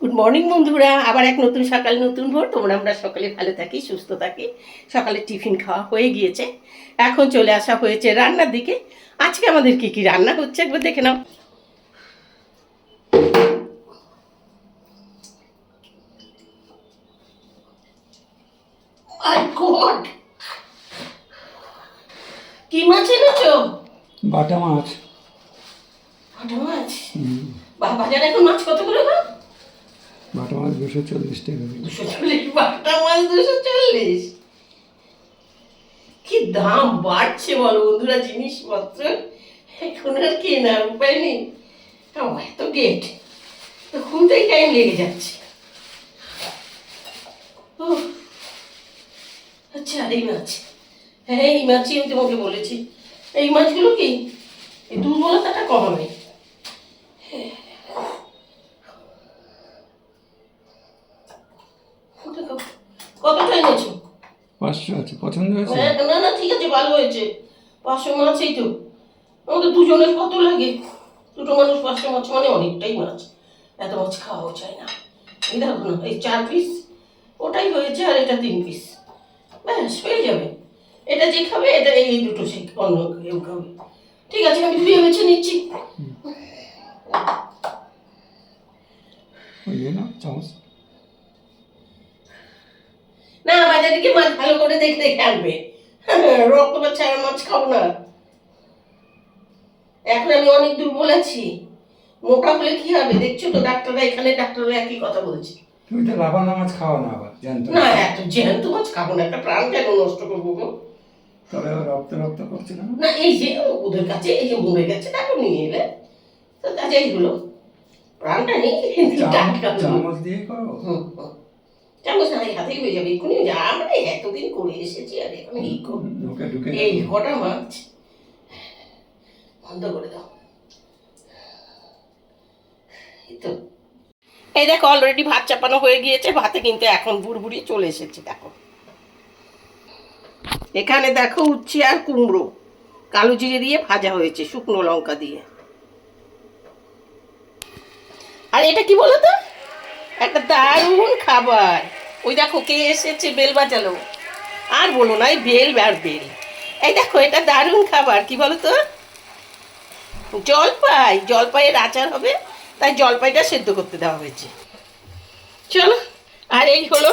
Good morning বন্ধুরা। আবার এক নতুন সকাল নতুন ভোর। তোমরা আমরা সকালে ভালো থাকি সুস্থ থাকি। সকালে টিফিন খাওয়া হয়ে গিয়েছে। এখন চলে আসা হয়েছে রান্নার দিকে। আজকে আমাদের কি কি রান্না হচ্ছে একবার দেখে নাও! কি মাছ এনেছো? বাটা মাছ। বাটা মাছ? বা- বাজারে এখন মাছ কত করে? বাটা মাছ দুশো চল্লিশ টাকা। বাটা মাছ দুশো চল্লিশ? কি দাম বাড়ছে বলো বন্ধুরা জিনিসপত্র? এখন আর কেনার উপায় নেই। ও, এত গেট তো খুলতেই টাইম লেগে যাচ্ছে। ও আচ্ছা আর এই মাছ। হ্যাঁ এই মাছই আমি তোমাকে বলেছি। এই মাছগুলো কি? এই দুর্বলতাটা কমাবে দেখো, কতটা এনেছো পাঁচশো আছে পছন্দ হয়েছে? হ্যাঁ, না না ঠিক আছে ভালো হয়েছে। পাঁচশো মাছই তো। আমাদের দুজনের কত লাগে? দুটো মানুষ পাঁচশো মাছ মানে অনেকটাই মাছ। এত মাছ খাওয়াও যায় না। এই দেখো না এই চার পিস ওটাই হয়েছে আর এটা তিন পিস ব্যাস হয়ে যাবে। এটা যে খাবে এটা এই দুটো সে অন্য কেউ খাবে। ঠিক আছে আমি ধুয়ে বেছে নিচ্ছি। না চামচ। না বাজারে গিয়ে মাছ ভালো করে দেখে দেখে আনবে রক্ত বা ছাড়া মাছ খাব না। এখন আমি অনেক দুর্বল আছি মোটা হলে কি হবে? দেখছ তো ডাক্তাররা এখানে ডাক্তাররা একই কথা বলছে। তুমি তো লাফানো মাছ খাও না আবার জানতো না এত জ্যান্ত মাছ খাব না একটা প্রাণ কেন নষ্ট করব গো? তবে রক্ত রক্ত করছে না? না এই যে ওদের কাছে এই যে মরে গেছে তারপর নিয়ে এলে। তো কাজে এইগুলো প্রাণটা নেই চামচ- দিয়ে করো। চামচ না এই হয়ে যাবে এক্ষুনি যা মানে এতদিন করে এসেছি আর এখন এই করব ঢুকে ঢুকে এই কটা মাছ। বন্ধ করে দাও। এই তো। এই দেখো অলরেডি ভাত চাপানো হয়ে গিয়েছে ভাতে কিন্তু এখন বুড়বুড়ি চলে এসেছে দেখো। এখানে দেখো উচ্ছে আর কুমড়ো কালো জিরে দিয়ে ভাজা হয়েছে শুকনো লঙ্কা দিয়ে। আর এটা কি বলো তো একটা দারুণ খাবার। ওই দেখো কে এসেছে বেল বাজালো? আর বলো না, এই বেল আর বেল। এই দেখো, এটা দারুণ খাবার, কি বলো তো? জলপাই, জলপাইয়ের আচার হবে, তাই জলপাইটা সেদ্ধ করতে দেওয়া হয়েছে। চলো, আর এই হলো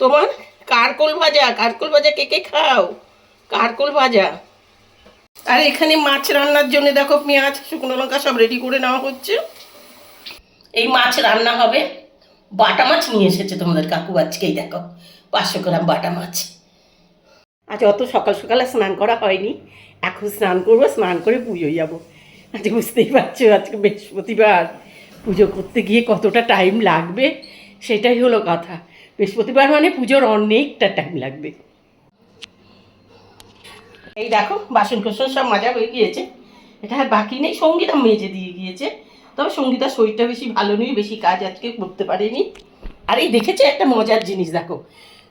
তোমার কারকোল ভাজা। কারকোল ভাজা কে কে খাও? কারকোল ভাজা। আর এখানে মাছ রান্নার জন্য দেখো পেঁয়াজ, শুকনো লঙ্কা সব রেডি করে নেওয়া হচ্ছে। এই মাছ রান্না হবে। বাটা মাছ নিয়ে এসেছে তোমাদের কাকু আজকেই, দেখো। পাঁচশো গ্রাম বাটা মাছ। আজ অত সকাল সকালে স্নান করা হয়নি। এখন স্নান করব, স্নান করে পুজোয় যাব। আজ বুঝতেই পারছ, আজকে বৃহস্পতিবার। পুজো করতে গিয়ে কতটা টাইম লাগবে, সেটাই হলো কথা। বৃহস্পতিবার মানে পুজোর অনেকটা টাইম লাগবে। এই দেখো বাসন কোসন সব মাজা হয়ে গিয়েছে। এটা আর বাকি নেই, সঙ্গীতা মেজে দিয়ে গিয়েছে। তবে সঙ্গীতার শরীরটা বেশি ভালো নেই বেশি কাজ আজকে করতে পারেনি। আর এই দেখেছ একটা মজার জিনিস, দেখো।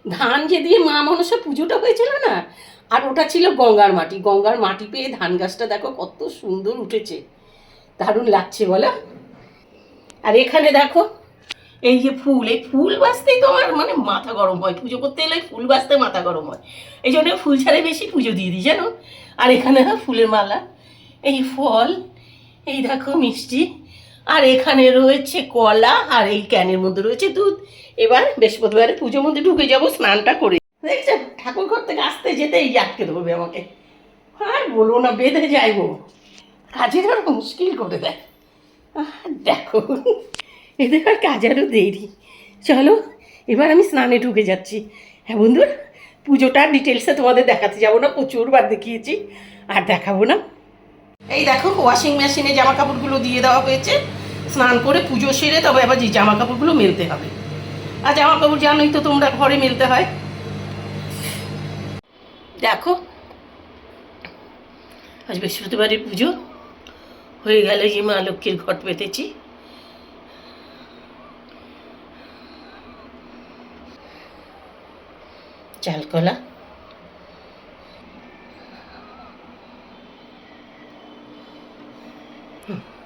ধান যে দিয়ে মা মনসা পুজোটা হয়েছিল না, আর ওটা ছিল গঙ্গার মাটি। গঙ্গার মাটি পেয়ে ধান গাছটা দেখো কত সুন্দর উঠেছে। দারুণ লাগছে, বলো? আর এখানে দেখো, এই যে ফুল, এই ফুল বাঁচতেই তো আমার মানে মাথা গরম হয়। পুজো করতে এলে ফুল বাঁচতে মাথা গরম হয়। এই জন্য ফুল ছাড়াই বেশি পুজো দিয়ে দিই, জানো? আর এখানে ফুলের মালা, এই ফল, এই দেখো মিষ্টি। আর এখানে রয়েছে কলা আর এই ক্যানের মধ্যে রয়েছে দুধ। এবার বৃহস্পতিবারে পুজো মধ্যে ঢুকে যাব, স্নানটা করে। দেখছ ঠাকুর ঘর থেকে আসতে যেতে এই আটকে দেবে আমাকে। আর বলো না, বেঁধে যাইবো কাজের আর মুশকিল করে দেয়। দেখো এদের আর কাজ আরও দেরি। চলো, এবার আমি স্নানে ঢুকে যাচ্ছি। হ্যাঁ বন্ধু পুজোটার ডিটেলসে তোমাদের দেখাতে যাব না, প্রচুরবার দেখিয়েছি। আর দেখাবো না। এই দেখো ওয়াশিং মেশিনে জামা কাপড়গুলো দিয়ে দেওয়া হয়েছে। স্নান করে পুজো সেরে তবে আবার যে জামা কাপড়গুলো মেলতে হবে। আর জামা কাপড় জানোই তো তোমরা, ঘরে মেলতে হয়। দেখো, আজ বৃহস্পতিবারের পুজো। হয়ে গেল যে মা লক্ষ্মীর ঘট পেতেছি। চালকলা Huh.